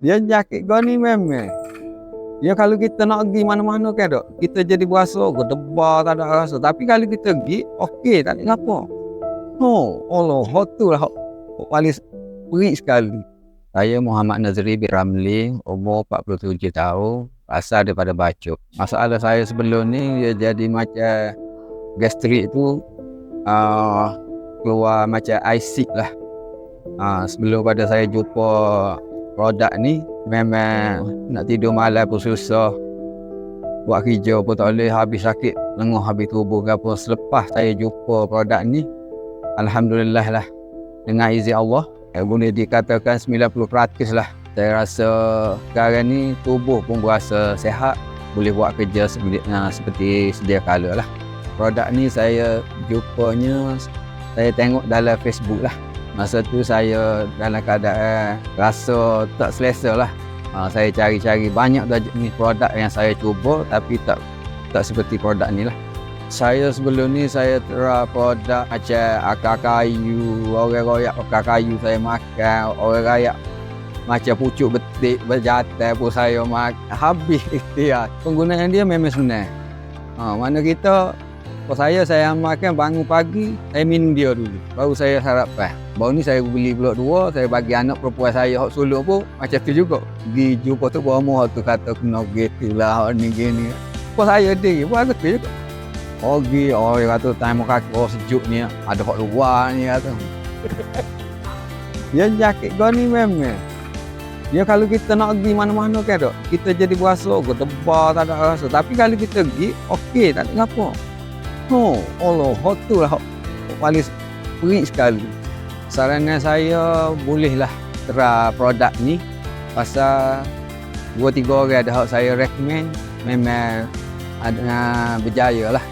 Dia jaket kau ni memang. Ya kalau kita nak pergi mana-mana kan dok, kita jadi berasa ke debar tak ada rasa. Tapi kalau kita pergi, okey tak ada apa. Oh, Allah, hotu lah. Paling perik sekali. Saya Muhammad Nazri bin Ramli, umur 47 tahun, asal daripada Bacok. Masalah saya sebelum ni, dia jadi macam gastrik tu, uh, keluar macam aisik lah. Uh, sebelum pada saya jumpa produk ni, memang nak tidur malam pun susah. Buat kerja pun tak boleh, habis sakit, lenguh habis tubuh ke apa. Selepas saya jumpa produk ni, Alhamdulillah lah. Dengan izin Allah, eh, boleh dikatakan 90% lah. Saya rasa sekarang ni tubuh pun berasa sehat. Boleh buat kerja seperti, uh, seperti sedia kala lah. Produk ni saya jumpanya, saya tengok dalam Facebook lah. Masa tu saya dalam keadaan rasa tak selesa lah. Ha, saya cari-cari banyak ni produk yang saya cuba tapi tak tak seperti produk ni lah. Saya sebelum ni saya tera produk macam akar kayu, orang royak akar kayu saya makan, orang royak macam pucuk betik berjata pun saya makan. Habis dia. Penggunaan dia memang senang. Ha, mana kita kalau saya, saya makan bangun pagi, saya minum dia dulu. Baru saya sarapan. Baru ni saya beli blok dua, saya bagi anak perempuan saya hok suluk pun macam tu juga. Di jumpa tu bawa tu kata kena gitu lah, ni gini. Kalau saya dia, pun aku tu juga. Oh dia kata time kaki, oh sejuk ni, ada hok luar ni kata. ya jaket kau ni memang. Ya kalau kita nak pergi mana-mana kan kita jadi berasa ke debar tak ada rasa. Tapi kalau kita pergi, okey tak ada apa. Oh, Allah, hotu lah. Paling perik sekali. Saranan saya bolehlah tera produk ni pasal dua tiga orang ada hak saya recommend memang ada berjaya lah.